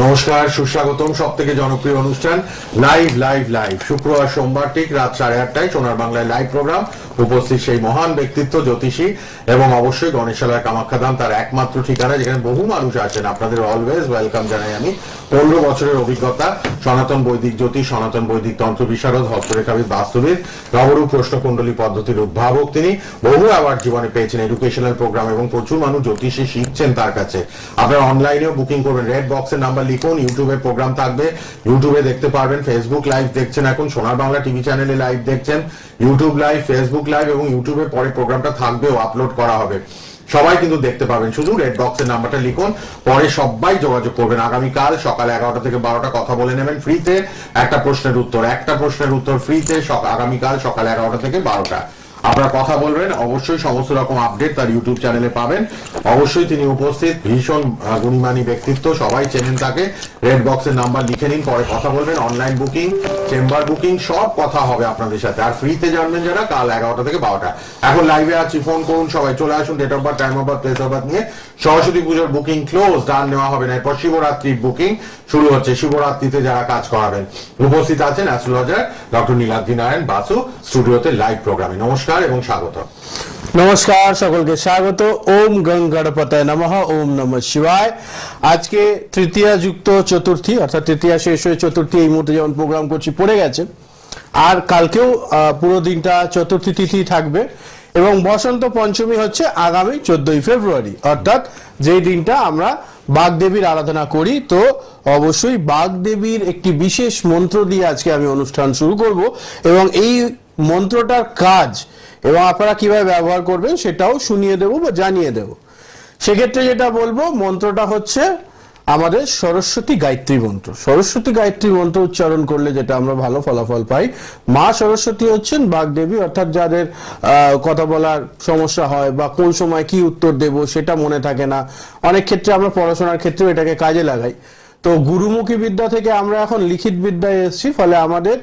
নমস্কার, সুস্বাগতম সব থেকে জনপ্রিয় অনুষ্ঠান, লাইভ লাইভ লাইভ। শুক্রবার সোমবার ঠিক রাত সাড়ে আটটায় সোনার বাংলায় লাইভ প্রোগ্রাম। উপস্থিত সেই মহান ব্যক্তিত্ব জ্যোতিষী এবং অবশ্যই গণেশালয় কামাখ্যাধাম তার একমাত্র ঠিকানা, যেখানে বহু মানুষ আসেন আপনাদের অলওয়েজ ওয়েলকাম জানাই আমি। পনেরো বছরের অভিজ্ঞতা, সনাতন বৈদিক জ্যোতিষ, সনাতন বৈদিক তন্ত্র বিশারদ, হস্তরেখাবিদ, বাস্তবিদ, নবরূপ প্রশ্নকুণ্ডলী পদ্ধতির উদ্ভাবক তিনি। বহু অ্যাওয়ার্ড জীবনে পেয়েছেন এডুকেশনাল প্রোগ্রাম এবং প্রচুর মানুষ জ্যোতিষী শিখছেন তার কাছে। আপনারা অনলাইনেও বুকিং করবেন। রেড বক্সের নাম্বার লিখুন ইউটিউবে প্রোগ্রাম থাকবে। ইউটিউবে দেখতে পারবেন ফেসবুক লাইভ দেখছেন এখন, সোনার বাংলা টিভি চ্যানেলে লাইভ দেখছেন। ইউটিউব লাইভ ফেসবুক লাইভ এবং ইউটিউবে পরে প্রোগ্রামটা থাকবেও আপলোড করা হবে। সবাই কিন্তু দেখতে পাবেন। শুধু রেড বক্সের নাম্বারটা লিখুন। পরে সবাই যোগাযোগ করবেন। আগামীকাল সকাল এগারোটা থেকে বারোটা কথা বলে নেবেন ফ্রিতে একটা প্রশ্নের উত্তর, একটা প্রশ্নের উত্তর ফ্রিতে আগামীকাল সকাল এগারোটা থেকে বারোটা। আপনারা কথা বলবেন, অবশ্যই সমস্ত রকম আপডেট তার ইউটিউব চ্যানেলে পাবেন। অবশ্যই তিনি উপস্থিত, ভীষণ গুণীমানী ব্যক্তিত্ব, সবাই চেনেন তাকে। রেড বক্সের নাম্বার লিখে নিন, পরে কথা বলবেন অনলাইন বুকিং চেম্বার বুকিং সব কথা হবে আপনাদের সাথে। আর ফ্রিতে জানবেন যারা, কাল এগারোটা থেকে বারোটা। এখন লাইভে আছি ফোন করুন সবাই, চলে আসুন date of birth time of birth place of birth নিয়ে। সরস্বতী পুজোর বুকিং ক্লোজ দান নেওয়া হবে না। এরপর শিবরাত্রির বুকিং শুরু হচ্ছে। শিবরাত্রিতে যারা কাজ করাবেন, উপস্থিত আছেন অ্যাস্ট্রোলজার ডক্টর নীলাদ্রি নারায়ণ বাসু স্টুডিওতে লাইভ প্রোগ্রামে নমস্কার। এবং স্বাগত। নমস্কার, সকলকে স্বাগত। ওম গঙ্গড়পতায় নমঃ, ওম নমঃ শিবায়। আজকে তৃতীয়া যুক্ত চতুর্থী, অর্থাৎ তৃতীয়া শেষ হয়ে চতুর্থী এই মুহূর্তে যেমন প্রোগ্রাম করছি, পড়ে গেছে। আর কালকেও পুরো দিনটা চতুর্থী তিথি থাকবে এবং বসন্ত পঞ্চমী হচ্ছে আগামী চোদ্দই ফেব্রুয়ারি। অর্থাৎ যেই দিনটা আমরা বাগদেবীর আরাধনা করি, তো অবশ্যই বাগদেবীর একটি বিশেষ মন্ত্র দিয়ে আজকে আমি অনুষ্ঠান শুরু করব। এবং এই মন্ত্রটার কাজ এবং আপনারা কীভাবে ব্যবহার করবেন সেটাও শুনিয়ে দেব বা জানিয়ে দেব। সেক্ষেত্রে যেটা বলব, মন্ত্রটা হচ্ছে আমাদের সরস্বতী গায়ত্রী মন্ত্র। সরস্বতী গায়ত্রী মন্ত্র উচ্চারণ করলে যেটা আমরা ভালো ফলাফল পাই। মা সরস্বতী হচ্ছেন বাগদেবী, অর্থাৎ যাদের কথা বলার সমস্যা হয় বা কোন সময় কি উত্তর দেব সেটা মনে থাকে না। অনেক ক্ষেত্রে আমরা পড়াশোনার ক্ষেত্রেও এটাকে কাজে লাগাই। তো গুরুমুখী বিদ্যা থেকে আমরা এখন লিখিত বিদ্যায় এসেছি, ফলে আমাদের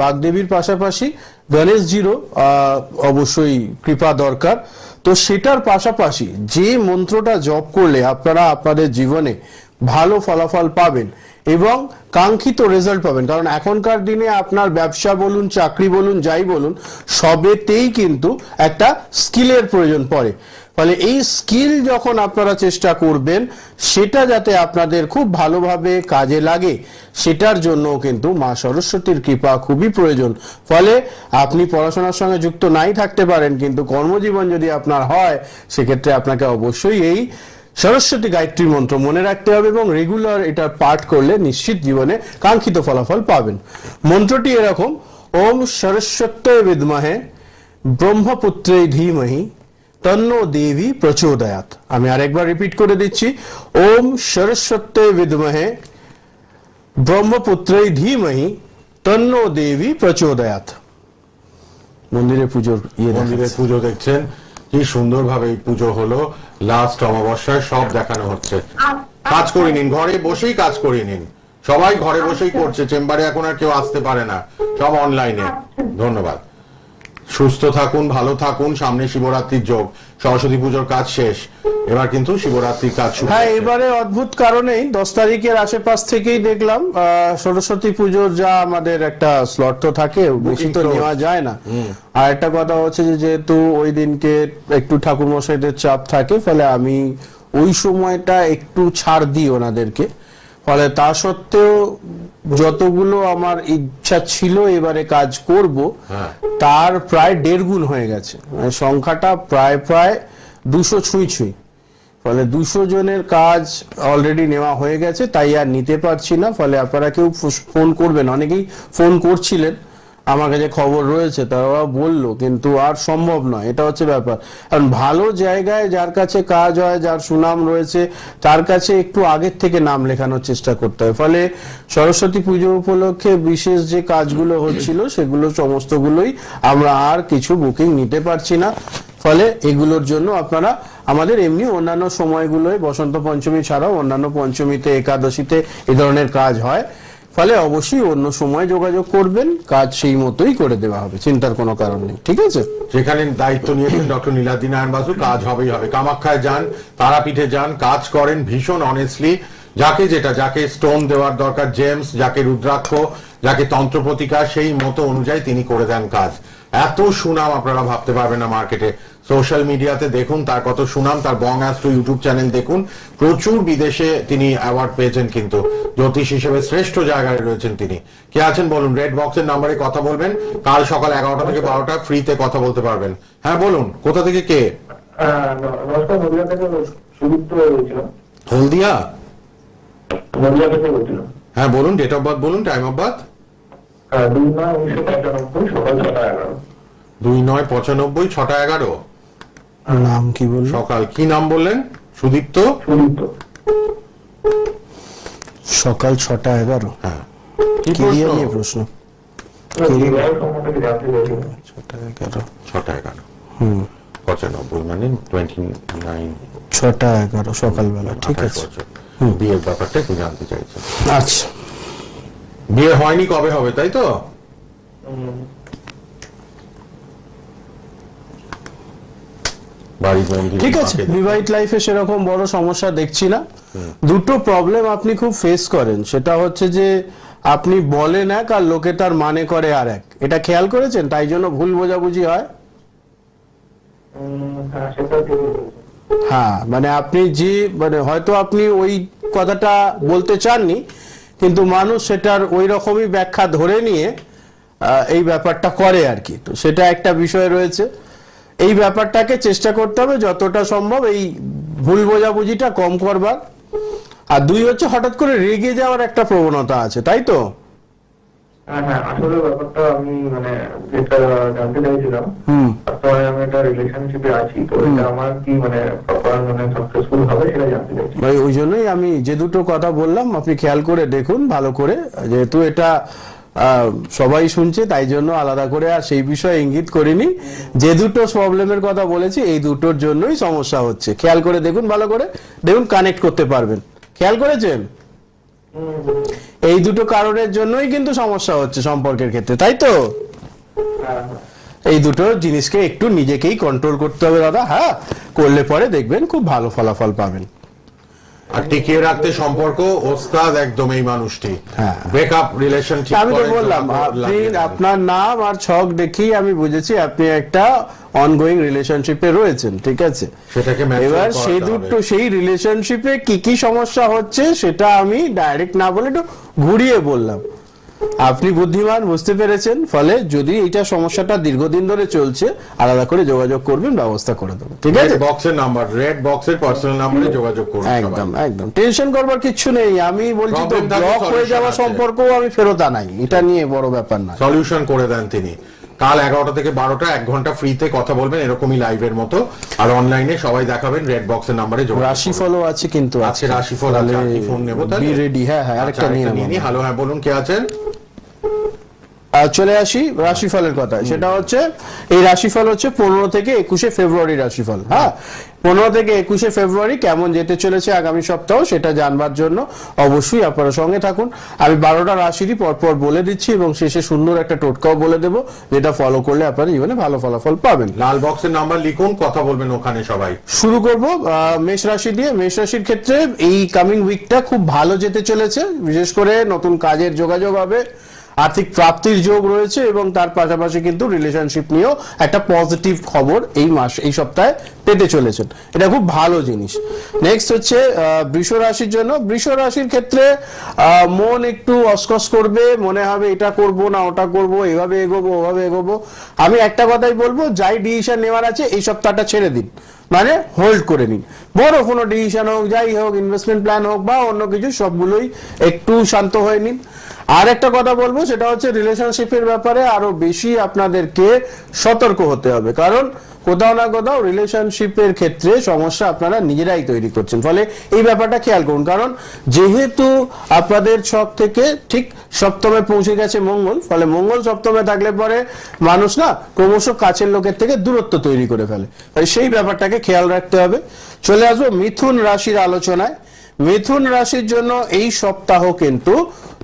বাগদেবীর পাশাপাশি গণেশজিরও অবশ্যই কৃপা দরকার। তো সেটার পাশাপাশি যে মন্ত্রটা জপ করলে আপনারা আপনাদের জীবনে ভালো ফলাফল পাবেন এবং কাঙ্ক্ষিত রেজাল্ট পাবেন। কারণ এখনকার দিনে আপনার ব্যবসা বলুন, চাকরি বলুন, যাই বলুন, সবেতেই কিন্তু একটা স্কিলের প্রয়োজন পড়ে। ফলে এই স্কিল যখন আপনারা চেষ্টা করবেন, সেটা যাতে আপনাদের খুব ভালোভাবে কাজে লাগে, সেটার জন্য কিন্তু মা সরস্বতীর কৃপা খুবই প্রয়োজন। ফলে আপনি পড়াশোনার সঙ্গে যুক্ত নাই থাকতে পারেন, কিন্তু কর্মজীবন যদি আপনার হয়, সেক্ষেত্রে আপনাকে অবশ্যই এই সরস্বতী গায়ত্রী মন্ত্র মনে রাখতে হবে এবং রেগুলার এটা পাঠ করলে নিশ্চিত জীবনে কাঙ্ক্ষিত ফলাফল পাবেন। মন্ত্রটি এরকম, ওম সরস্বত্যয় বিদ্মহে ব্রহ্মপুত্রে ধীমহি তন্ন দেবী প্রচোদয়াত। আমি আরেকবার রিপিট করে দিচ্ছি। ওম সরস্বত্যে বিদ্মহে ব্রহ্মপুত্রে ধীমহি তন্ন দেবী প্রচোদয়াত। মন্দিরে পুজোর ইয়ে মন্দিরে। পুজো দেখছেন। কি সুন্দরভাবে এই পুজো হলো। লাস্ট অমাবস্যায় সব দেখানো হচ্ছে। কাজ করে নিন। ঘরে বসেই কাজ করে নিন। সবাই ঘরে বসেই করছে। চেম্বারে এখন আর কেউ আসতে পারে না। সব অনলাইনে ধন্যবাদ। সুস্থ থাকুন ভালো থাকুন সামনে শিবরাত্রির যোগ। সরস্বতী পুজোর কাজ শেষ। এবার কিন্তু শিবরাত্রির কাজ শুরু হ্যাঁ এবারে অদ্ভুত কারণেই দশ তারিখের আশেপাশ থেকেই দেখলাম সরস্বতী পুজোর যা আমাদের একটা স্লট তো থাকে বেশি তো নেওয়া যায় না। আর একটা কথা হচ্ছে যে যেহেতু ওই দিনকে একটু ঠাকুর মশাইদের চাপ থাকে ফলে আমি ওই সময়টা একটু ছাড় দিই ওনাদেরকে। ফলে তা সত্ত্বেও যতগুলো আমার ইচ্ছা ছিল এবারে কাজ করব হ্যাঁ। তার প্রায় দেড় গুণ হয়ে গেছে। মানে সংখ্যাটা প্রায় প্রায় দুশো ছুঁই ছুঁই। ফলে দুশো জনের কাজ অলরেডি নেওয়া হয়ে গেছে তাই আর নিতে পারছি না। ফলে আপনারা কেউ ফোন করবেন অনেকেই ফোন করছিলেন। আমার কাছে খবর রয়েছে, তারা বলল, কিন্তু আর সম্ভব নয়। এটা হচ্ছে ব্যাপার। কারণ ভালো জায়গায় যার কাছে কাজ হয়, যার সুনাম রয়েছে, তার কাছে একটু আগের থেকে নাম লেখানোর চেষ্টা করতে হয়। ফলে সরস্বতী পুজো উপলক্ষে বিশেষ যে কাজগুলো হচ্ছিল, সেগুলো সমস্তগুলোই আমরা আর কিছু বুকিং নিতে পারছি না। ফলে এগুলোর জন্য আপনারা আমাদের এমনি অন্যান্য সময়গুলোয় বসন্ত পঞ্চমী ছাড়াও অন্যান্য পঞ্চমীতে, একাদশীতে এ ধরনের কাজ হয়। ফলে অবশ্যই অন্য সময় যোগাযোগ করবেন, কাজ সেই মতোই করে দেওয়া হবে, চিন্তার কোনো কারণ নেই, ঠিক আছে? সেখানে দায়িত্ব নিয়েছেন ডক্টর নীলাদি নারায়ণ বাসু, কাজ হবেই হবে। কামাখ্যায় যান, তারাপীঠে যান, কাজ করেন ভীষণ অনেস্টলি যাকে যেটা যাকে স্টোন দেওয়ার দরকার জেমস যাকে রুদ্রাক্ষ যাকে তন্ত্র প্রতিকার সেই মতো অনুযায়ী তিনি করে দেন কাজ। এত সুনাম আপনারা ভাবতে পারবেন না মার্কেটে সোশ্যাল মিডিয়াতে দেখুন তার কত সুনাম তার বং অ্যাস্ট্রো ইউটিউব চ্যানেল দেখুন। প্রচুর বিদেশে তিনি অ্যাওয়ার্ড পেয়েছেন কিন্তু। জ্যোতিষ হিসেবে শ্রেষ্ঠ জায়গায় রয়েছেন তিনি। কে আছেন বলুন? রেড বক্সের নাম্বারে কথা বলবেন। কাল সকাল এগারোটা থেকে বারোটা ফ্রিতে কথা বলতে পারবেন। হ্যাঁ বলুন কোথা থেকে কে? হলদিয়া? হ্যাঁ বলুন ডেট অফ বার্থ বলুন টাইম অফ বার্থ দুই নয় পঁচানব্বই ছটা এগারো। নাম কি বলল সকাল কি নাম বললেন? সুদীপ্ত? সুদীপ্ত। সকাল ছটা এগারো। হ্যাঁ। কি কেরিয়ার প্রশ্ন? নিয়ে ছটা এগারো। ছটা এগারো। হুম। পঁচানব্বই মানে টোয়েন্টি নাইন ছটা এগারো সকালবেলা। ঠিক আছে। বিয়ের ব্যাপারটা একটু জানতে চাইছেন আচ্ছা। বিয়ে হয়নি কবে হবে তাই তো? ঠিক আছে বিবাহিত লাইফে সেরকম বড় সমস্যা দেখছি না। দুটো প্রবলেম আপনি খুব ফেস করেন। সেটা হচ্ছে যে আপনি বলেন এক আর লোকে তার মানে করে আর এক। এটা খেয়াল করেছেন? তাই জন্য ভুল বোঝাবুঝি হয়? উম, হ্যাঁ মানে আপনি যে মানে হয়তো আপনি ওই কথাটা বলতে চাননি, কিন্তু মানুষ সেটার ওই রকমই ব্যাখ্যা ধরে নিয়ে এই ব্যাপারটা করে আর কি। তো সেটা একটা বিষয় রয়েছে। এই ব্যাপারটাকে চেষ্টা করতে হবে যতটা সম্ভব এই ভুল বোঝাবুঝিটা কম করবার। আর দুই হচ্ছে হঠাৎ করে রেগে যাওয়ার একটা প্রবণতা আছে, তাই তো? হ্যাঁ হ্যাঁ আসলে ব্যাপারটা আমি মানে যেটা জানতে চাইছিলাম বর্তমানে আমি একটা রিলেশনশিপে আছি তো এটা আমার কি মানে প্রপার মানে সাকসেসফুল হবে সেটা জানতে চাইছি ভাই ওই জন্যই আমি যে দুটো কথা বললাম আপনি খেয়াল করে দেখুন ভালো করে যেহেতু এটা সবাই শুনছে তাই জন্য আলাদা করে আর সেই বিষয়ে ইঙ্গিত করিনি। যে দুটো প্রবলেমের কথা বলেছি এই দুটোর জন্যই সমস্যা হচ্ছে। খেয়াল করে দেখুন ভালো করে দেখুন কানেক্ট করতে পারবেন। খেয়াল করেছেন? এই দুটো কারণের জন্যই কিন্তু সমস্যা হচ্ছে সম্পর্কের ক্ষেত্রে, তাই তো? এই দুটো জিনিসকে একটু নিজেকেই কন্ট্রোল করতে হবে দাদা হ্যাঁ? করলে পরে দেখবেন খুব ভালো ফলাফল পাবেন। আর টিকিয়ে রাখতে সম্পর্ক ওস্তাদ একদম এই মানুষটি হ্যাঁ। ব্রেকআপ রিলেশন আমি তো বললাম আপনি আপনার নাম আর ছক দেখি আমি বুঝেছি আপনি একটা অনগোয়িং রিলেশনশিপে রয়েছেন ঠিক আছে সেটাকে এবার সেই। দুটো সেই রিলেশনশিপে কি কি সমস্যা হচ্ছে সেটা আমি ডাইরেক্ট না বলে একটু ঘুরিয়ে বললাম আপনি বুদ্ধিমান বুঝতে পেরেছেন। ফলে যদি এটা সমস্যাটা দীর্ঘদিন ধরে চলছে আলাদা করে যোগাযোগ করবেন ব্যবস্থা করে দেবো। ঠিক আছে? বক্সের নাম্বার রেড বক্সের পার্সোনাল নাম্বারে যোগাযোগ করুন একদম একদম। টেনশন করবার কিছু নেই। আমি বলছি তো ব্লক হয়ে যাওয়া। সম্পর্কও আমি ফেরত আনাই। এটা নিয়ে বড় ব্যাপার না সলিউশন করে দেন তিনি। কাল এগারোটা থেকে বারোটা এক ঘণ্টা ফ্রিতে কথা বলবেন এরকমই লাইভের মতো। আর অনলাইনে সবাই দেখাবেন রেড বক্সের নাম্বারে যোগাযোগ রাশি করুন। আছে কিন্তু আছে। রাশিফল আছে ফোন নেব তাহলে বি রেডি হ্যাঁ হ্যাঁ আরেকটা আচ্ছা, নিয়ে নিই হ্যালো হ্যাঁ বলুন কে আছেন? চলে আসি রাশিফলের কথা সেটা হচ্ছে এই রাশিফল হচ্ছে পনেরো থেকে একুশে ফেব্রুয়ারি রাশিফল। হ্যাঁ? পনেরো থেকে একুশে ফেব্রুয়ারি কেমন যেতে চলেছে আগামী সপ্তাহ সেটা জানবার জন্য অবশ্যই আপনারা সঙ্গে থাকুন। আমি বারোটা রাশিরই পরপর বলে দিচ্ছি এবং শেষে সুন্দর একটা টোটকাও বলে দেবো যেটা ফলো করলে আপনারা জীবনে ভালো ফলাফল পাবেন। লাল বক্সের নাম্বার লিখুন কথা বলবেন ওখানে সবাই। শুরু করব আহ, মেষ রাশি দিয়ে। মেষ রাশির ক্ষেত্রে এই কামিং উইকটা খুব ভালো যেতে চলেছে বিশেষ করে নতুন কাজের যোগাযোগ হবে। আর্থিক প্রাপ্তির যোগ রয়েছে এবং তার পাশাপাশি কিন্তু রিলেশনশিপ নিয়েও একটা পজিটিভ খবর এই মাস, এই সপ্তাহে পেতে চলেছেন। এটা খুব ভালো জিনিস। নেক্সট হচ্ছে বৃষ রাশির জন্য। বৃষ রাশির ক্ষেত্রে মন একটু অসকস করবে, মনে হবে এটা করব না, ওটা করব, এভাবে এগোবো, ওভাবে এগোবো। আমি একটা কথাই বলব, যাই ডিসিশন নেওয়ার আছে, এই সপ্তাহটা ছেড়ে দিন। মানে হোল্ড করে নিন। বড় কোনো ডিসিশন হোক, যাই হোক ইনভেস্টমেন্ট প্ল্যান হোক বা অন্য কিছু, সবগুলোই একটু শান্ত হয়ে নিন। আর একটা কথা বলব, সেটা হচ্ছে রিলেশনশিপের ব্যাপারে আরও বেশি আপনাদেরকে সতর্ক হতে হবে। কারণ কোথাও না কোথাও রিলেশনশিপের ক্ষেত্রে সমস্যা আপনারা নিজেরাই তৈরি করছেন। ফলে এই ব্যাপারটা খেয়াল করুন, কারণ যেহেতু আপনাদের ছক থেকে ঠিক সপ্তমে পৌঁছে গেছে মঙ্গল, ফলে মঙ্গল সপ্তমে থাকলে পরে মানুষ না ক্রমশ কাছের লোকের থেকে দূরত্ব তৈরি করে ফেলে। তাই সেই ব্যাপারটাকে খেয়াল রাখতে হবে। চলে আসব মিথুন রাশির আলোচনায়। মিথুন রাশির জন্য এই সপ্তাহ কিন্তু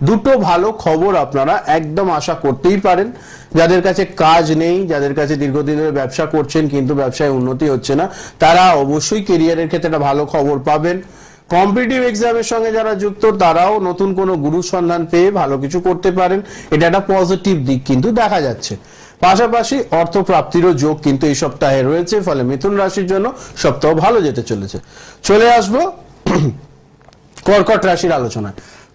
দুটো ভালো খবর আপনারা একদম আশা করতেই পারেন। যাদের কাছে কাজ নেই, যাদের কাছে দীর্ঘদিন ধরে ব্যবসা করছেন কিন্তু ব্যবসায় উন্নতি হচ্ছে না, তারা অবশ্যই কেরিয়ারের ক্ষেত্রে একটা ভালো খবর পাবেন। কম্পিটিটিভ এক্সামের সঙ্গে যারা যুক্ত, তারাও নতুন কোনো গুরু সন্ধান পেয়ে ভালো কিছু করতে পারেন। এটা একটা পজিটিভ দিক কিন্তু দেখা যাচ্ছে। পাশাপাশি অর্থ প্রাপ্তিরও যোগ কিন্তু এই সপ্তাহে রয়েছে, ফলে মিথুন রাশির জন্য সপ্তাহ ভালো যেতে চলেছে। চলে আসব কর্কট রাশির আলোচনায়।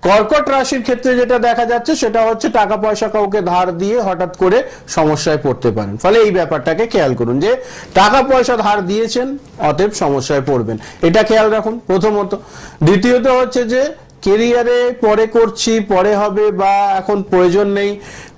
কর্কট রাশির ক্ষেত্রে যেটা দেখা যাচ্ছে, সেটা হচ্ছে টাকা পয়সা কাউকে ধার দিয়ে হঠাৎ করে সমস্যায় পড়তে পারেন। ফলে এই ব্যাপারটাকে খেয়াল করুন যে টাকা পয়সা ধার দিয়েছেন, অতএব সমস্যায় পড়বেন। এটা খেয়াল রাখুন প্রথমত। দ্বিতীয়ত হচ্ছে যে কেরিয়ারে পরে করছি, পরে হবে বা এখন প্রয়োজন নেই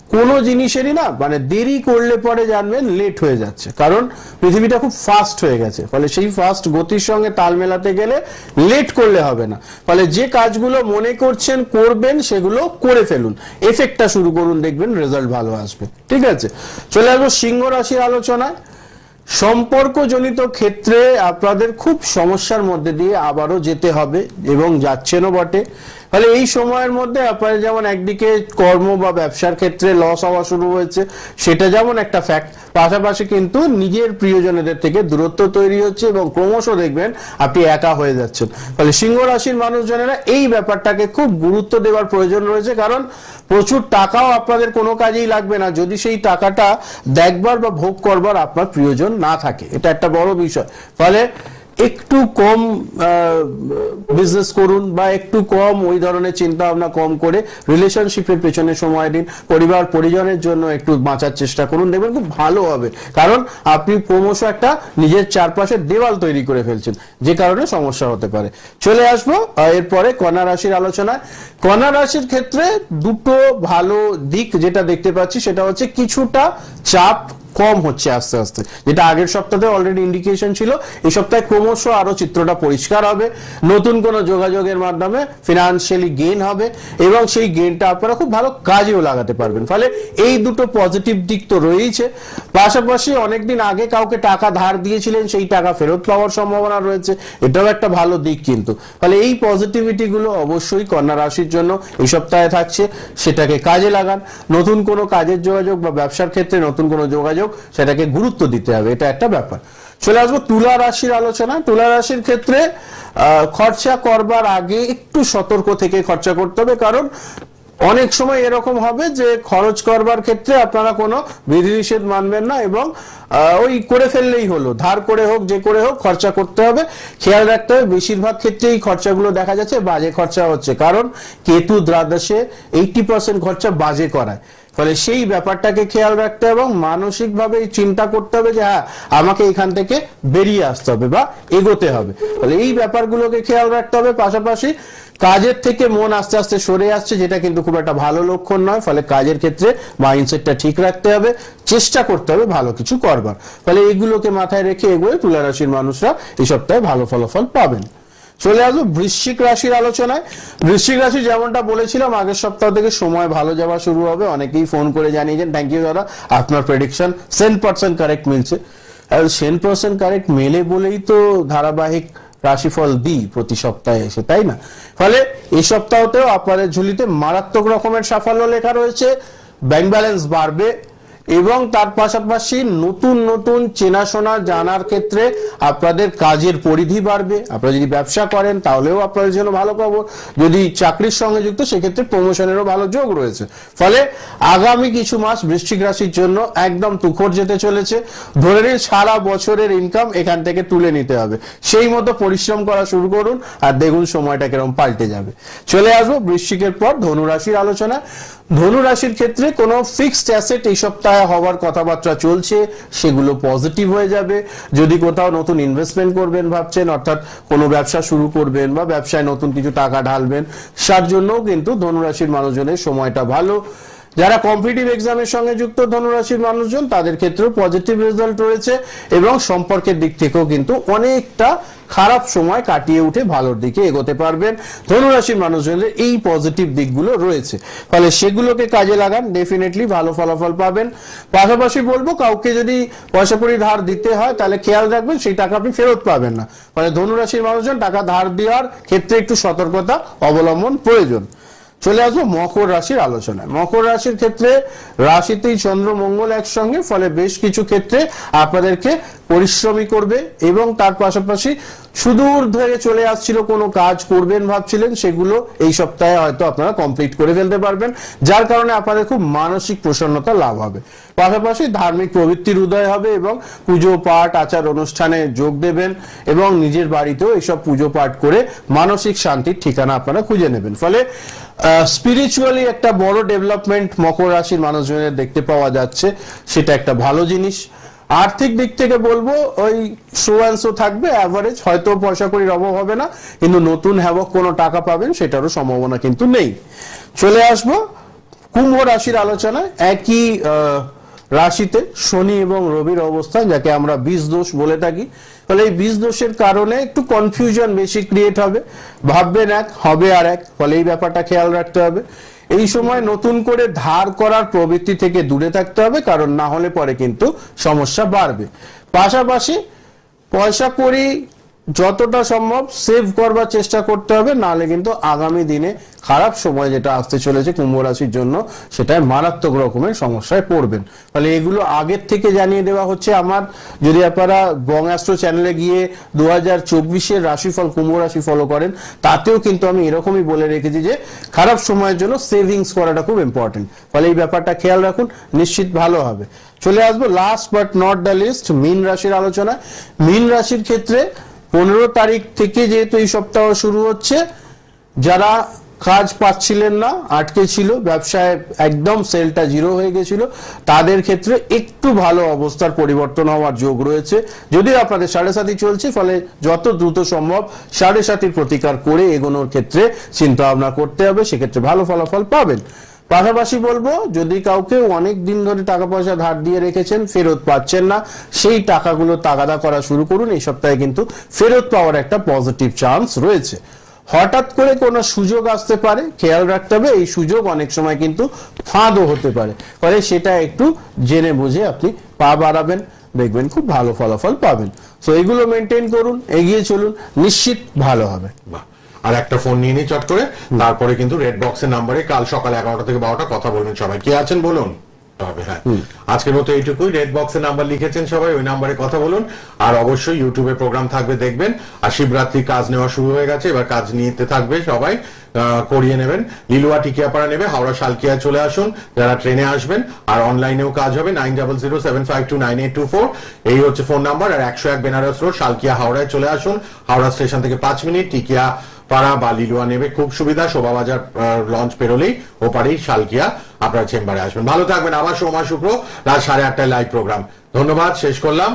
কোনো জিনিসেরই না মানে দেরি করলে পরে জানবেন লেট হয়ে যাচ্ছে। কারণ পৃথিবীটা খুব ফাস্ট হয়ে গেছে। ফলে সেই ফাস্ট গতির সঙ্গে তাল মেলাতে গেলে লেট করলে হবে না। ফলে যে কাজগুলো মনে করছেন করবেন, সেগুলো করে ফেলুন। এফেক্টটা শুরু করুন, দেখবেন রেজাল্ট ভালো আসবে। ঠিক আছে? চলে আসব সিংহ রাশির আলোচনায়। সম্পর্কজনিত ক্ষেত্রে আপনাদের খুব সমস্যার মধ্যে দিয়ে আবারও যেতে হবে এবং যাচ্ছেনও বটে। ফলে এই সময়ের মধ্যে আপনার যেমন একদিকে কর্ম বা ব্যবসার ক্ষেত্রে লস হওয়া শুরু হয়েছে, সেটা যেমন একটা ফ্যাক্ট পাশাপাশি কিন্তু নিজের প্রিয়জনেদের থেকে দূরত্ব তৈরি হচ্ছে এবং ক্রমশ দেখবেন আপনি একা হয়ে যাচ্ছেন। ফলে সিংহ রাশির মানুষজনেরা এই ব্যাপারটাকে খুব গুরুত্ব দেওয়ার প্রয়োজন রয়েছে, কারণ প্রচুর টাকাও আপনাদের কোনো কাজেই লাগবে না। যদি সেই টাকাটা দেখবার বা ভোগ করবার আপনার প্রিয়জন না থাকে, এটা একটা বড় বিষয়। ফলে একটু কম বিজনেস করুন বা একটু কম ওই ধরনের চিন্তা ভাবনা কম করে রিলেশনশিপের পেছনে সময় দিন, পরিবার, পরিজনের জন্য একটু বাঁচার চেষ্টা করুন, দেখবেন খুব ভালো হবে। কারণ আপনি ক্রমশ একটা নিজের চারপাশের দেওয়াল তৈরি করে ফেলছেন, যে কারণে সমস্যা হতে পারে। চলে আসব এরপরে কন্যা রাশির আলোচনায়। কন্যা রাশির ক্ষেত্রে দুটো ভালো দিক যেটা দেখতে পাচ্ছি, সেটা হচ্ছে কিছুটা চাপ কম হচ্ছে আস্তে আস্তে। যেটা আগের সপ্তাহে অলরেডি ইন্ডিকেশন ছিল, এই সপ্তাহে ক্রমশ আরও চিত্রটা পরিষ্কার হবে। নতুন কোনো যোগাযোগের মাধ্যমে ফিনান্সিয়ালি গেইন হবে এবং সেই গেইনটা আপনারা খুব ভালো কাজেও লাগাতে পারবেন। ফলে এই দুটো পজিটিভ দিক তো রয়েছে পাশাপাশি অনেকদিন আগে কাউকে টাকা ধার দিয়েছিলেন, সেই টাকা ফেরত পাওয়ার সম্ভাবনা রয়েছে। এটাও একটা ভালো দিক কিন্তু। ফলে এই পজিটিভিটি গুলো অবশ্যই কন্যা রাশির জন্য এই সপ্তাহে থাকছে, সেটাকে কাজে লাগান। নতুন কোনো কাজের যোগাযোগ বা ব্যবসার ক্ষেত্রে নতুন কোনো যোগাযোগ সেটাকে গুরুত্ব দিতে হবে, এটা একটা ব্যাপার। চলে আসব তুলা রাশির আলোচনা তুলা রাশির ক্ষেত্রে খরচা করবার আগে একটু সতর্ক থেকে খরচা করতে হবে, কারণ অনেক সময় এরকম হবে যে খরচ করবার ক্ষেত্রে আপনারা কোনো বিধিনিষেধ মানবেন না এবং ওই করে ফেললেই হলো। ধার করে হোক, যে করে হোক, খরচা করতে হবে। খেয়াল রাখতে হবে, বেশিরভাগ ক্ষেত্রে এই খরচাগুলো দেখা যাচ্ছে বাজে খরচা হচ্ছে, কারণ কেতু দ্বাদশে এইটি পার্সেন্ট খরচা বাজে করায়। ফলে সেই ব্যাপারটাকে খেয়াল রাখতে হবে এবং মানসিকভাবে চিন্তা করতে হবে যে হ্যাঁ আমাকে এখান থেকে বেরিয়ে আসতে হবে বা এগোতে হবে। ফলে এই ব্যাপারগুলোকে খেয়াল রাখতে হবে। পাশাপাশি কাজের থেকে মন আস্তে আস্তে সরে আসছে, যেটা কিন্তু খুব একটা ভালো লক্ষণ নয়। ফলে কাজের ক্ষেত্রে মাইন্ডসেটটা ঠিক রাখতে হবে, চেষ্টা করতে হবে ভালো কিছু করবার। ফলে এগুলোকে মাথায় রেখে এগোয় তুলারাশির মানুষরা এই সপ্তাহে ভালো ফলাফল পাবেন। চলে আসব বৃশ্চিক রাশির আলোচনায়। বৃশ্চিক রাশি যেমনটা বলেছিলাম, আগের সপ্তাহ থেকে সময় ভালো যাওয়া শুরু হবে। অনেকেই ফোন করে জানিয়েছেন থ্যাংক ইউ দাদা। আপনার প্রেডিকশন সেন পার্সেন্ট কারেক্ট মিলছে। আর সেন পার্সেন্ট কারেক্ট মেলে বলেই তো ধারাবাহিক রাশিফল দিই প্রতি সপ্তাহে এসে, তাই না? ফলে এই সপ্তাহতেও আপনাদের ঝুলিতে মারাত্মক রকমের সাফল্য লেখা রয়েছে। ব্যাংক ব্যালেন্স বাড়বে এবং তার পাশাপাশি নতুন নতুন চেনাশোনা জানার ক্ষেত্রে আপনাদের কাজের পরিধি বাড়বে। আপনারা যদি ব্যবসা করেন, তাহলেও আপনাদের জন্য ভালো খবর। যদি চাকরির সঙ্গে যুক্ত, সেক্ষেত্রে প্রমোশনেরও ভালো যোগ রয়েছে। ফলে আগামী কিছু মাস বৃশ্চিক রাশির জন্য একদম তুখর যেতে চলেছে। ধরে নিন সারা বছরের ইনকাম এখান থেকে তুলে নিতে হবে। সেই মতো পরিশ্রম করা শুরু করুন আর দেখুন সময়টা কীরকম পাল্টে যাবে। চলে আসব বৃশ্চিকের পর ধনুরাশির আলোচনা ধনু রাশির ক্ষেত্রে কোনো ফিক্সড অ্যাসেট এই সপ্তাহে হওয়ার কথাবার্তা চলছে, সেগুলো পজিটিভ হয়ে যাবে। যদি কোথাও নতুন ইনভেস্টমেন্ট করবেন ভাবছেন, অর্থাৎ কোনো ব্যবসা শুরু করবেন বা ব্যবসায় নতুন কিছু টাকা ঢালবেন, তার জন্যও কিন্তু ধনুরাশির মানুষজনের সময়টা ভালো। যারা কম্পিটিভ এক্সামের সঙ্গে যুক্ত ধনুরাশির মানুষজন, তাদের ক্ষেত্রেও পজিটিভ রেজাল্ট রয়েছে এবং সম্পর্কের দিক থেকেও কিন্তু অনেকটা খারাপ সময় কাটিয়ে উঠে ভালোর দিকে এগোতে পারবেন ধনুরাশির মানুষজনের এই পজিটিভ দিকগুলো রয়েছে। ফলে সেগুলোকে কাজে লাগান ডেফিনেটলি ভালো ফলাফল পাবেন। পাশাপাশি বলব, কাউকে যদি পয়সা কড়ি ধার দিতে হয়, তাহলে খেয়াল রাখবেন সেই টাকা আপনি ফেরত পাবেন না। ফলে ধনুরাশির মানুষজন টাকা ধার দেওয়ার ক্ষেত্রে একটু সতর্কতা অবলম্বন প্রয়োজন। চলে আসব মকর রাশির আলোচনায়। মকর রাশির ক্ষেত্রে রাশিতেই চন্দ্র মঙ্গল একসঙ্গে, ফলে বেশ কিছু ক্ষেত্রে আপনাদেরকে পরিশ্রমী করবে এবং তার পাশাপাশি সুদূর ধরে চলে আসছিল, কোনো কাজ করবেন ভাবছিলেন, সেগুলো এই সপ্তাহে হয়তো আপনারা কমপ্লিট করে ফেলতে পারবেন, যার কারণে আপনাদের খুব মানসিক প্রসন্নতা লাভ হবে। পাশাপাশি ধার্মিক প্রবৃত্তির উদয় হবে এবং পুজো, পাঠ, আচার অনুষ্ঠানে যোগ দেবেন এবং নিজের বাড়িতেও এইসব পুজো, পাঠ করে মানসিক শান্তির ঠিকানা আপনারা খুঁজে নেবেন। ফলে স্পিরিচুয়ালি একটা বড় ডেভেলপমেন্ট মকর রাশির মানুষজনের দেখতে পাওয়া যাচ্ছে, সেটা একটা ভালো জিনিস। আর্থিক দিক থেকে বলব, ওই শো থাকবে অ্যাভারেজ হয়তো পয়সা করির অভাব হবে না, কিন্তু নতুন হ্যাবক কোনো টাকা পাবেন, সেটারও সম্ভাবনা কিন্তু নেই। চলে আসব, কুম্ভ রাশির আলোচনায়, একই রাশিতে শনি এবং রবির অবস্থান, যাকে আমরা বীজ দোষ বলে থাকি ফলে এই বীজ দোষের কারণে একটু কনফিউশন বেশি ক্রিয়েট হবে। ভাববেন এক, হবে আর এক, ফলে এই ব্যাপারটা খেয়াল রাখতে হবে। এই সময় নতুন করে ধার করার প্রবৃত্তি থেকে দূরে থাকতে হবে, কারণ না হলে পরে কিন্তু সমস্যা বাড়বে। পাশাপাশি পয়সা করি যতটা সম্ভব সেভ করবার চেষ্টা করতে হবে, নাহলে কিন্তু আগামী দিনে খারাপ সময় যেটা আসতে চলেছে কুম্ভ রাশির জন্য, সেটায় মারাত্মক রকমের সমস্যায় পড়বেন। ফলে এগুলো আগের থেকে জানিয়ে দেওয়া হচ্ছে আমার। যদি আপনারা বঙ্গাস্ট্র চ্যানেলে গিয়ে দু হাজার চব্বিশের রাশিফল, কুম্ভ রাশি ফলো করেন, তাতেও কিন্তু আমি এরকমই বলে রেখেছি যে খারাপ সময়ের জন্য সেভিংস করাটা খুব ইম্পর্টেন্ট ফলে এই ব্যাপারটা খেয়াল রাখুন, নিশ্চিত ভালো হবে। চলে আসব last but not the least মিন রাশির আলোচনা মিন রাশির ক্ষেত্রে পনেরো তারিখ থেকে যেহেতু এই সপ্তাহ শুরু হচ্ছে, যারা কাজ পাচ্ছিলেন না, আটকে ছিল, ব্যবসায় একদম সেলটা জিরো হয়ে গেছিল, তাদের ক্ষেত্রে একটু ভালো অবস্থার পরিবর্তন হওয়ার যোগ রয়েছে। যদিও আপনাদের সাড়ে সাথী চলছে, ফলে যত দ্রুত সম্ভব সাড়ে সাথীর প্রতিকার করে এগোনোর ক্ষেত্রে চিন্তা ভাবনা করতে হবে, সেক্ষেত্রে ভালো ফলাফল পাবেন। পাশাপাশি বলব, যদি কাউকে অনেক দিন ধরে টাকা পয়সা ধার দিয়ে রেখেছেন, ফেরত পাচ্ছেন না, সেই টাকাগুলো তাগাদা করা শুরু করুন। এই সপ্তাহে কিন্তু ফেরত পাওয়ার একটা পজিটিভ চান্স রয়েছে। হঠাৎ করে কোনো সুযোগ আসতে পারে, খেয়াল রাখতে হবে, এই সুযোগ অনেক সময় কিন্তু ফাঁদও হতে পারে। ফলে সেটা একটু জেনে বুঝে আপনি পা বাড়াবেন, দেখবেন খুব ভালো ফলাফল পাবেন। তো এগুলো মেনটেন করুন, এগিয়ে চলুন, নিশ্চিত ভালো হবে। আর একটা ফোন নিয়ে নিই চট করে। তারপরে কিন্তু রেড বক্সের নাম্বারে কাল সকাল এগারোটা থেকে বারোটা কথা বলবেন সবাই। কে আছেন বলুন? হবে হ্যাঁ। আজকের মতো এইটুকুই। রেড বক্সের নাম্বার লিখেছেন সবাই ওই নাম্বারে কথা বলুন। আর অবশ্যই ইউটিউবে প্রোগ্রাম থাকবে দেখবেন। আর শিবরাত্রি কাজ নেওয়া শুরু হয়ে গেছে এবার কাজ নিতে থাকবে সবাই। করিয়ে নেবেন। লিলুয়া টিকিয়াপাড়া নেবে হাওড়া শালকিয়া চলে আসুন যারা ট্রেনে আসবেন। আর অনলাইনেও কাজ হবে nine double zero seven five two nine eight two four এই হচ্ছে ফোন নাম্বার আর একশো এক বেনারস রোড শালকিয়া হাওড়ায় চলে আসুন। হাওড়া স্টেশন থেকে পাঁচ মিনিট টিকিয়া পাড়া বা লিলুয়া নেবে খুব সুবিধা। শোভাবাজার লঞ্চ পেরোলেই ওপারেই শালকিয়া আপনার চেম্বারে আসবেন। ভালো থাকবেন। আবার সোমা শুক্র রাত সাড়ে আটটায় লাইভ প্রোগ্রাম ধন্যবাদ, শেষ করলাম।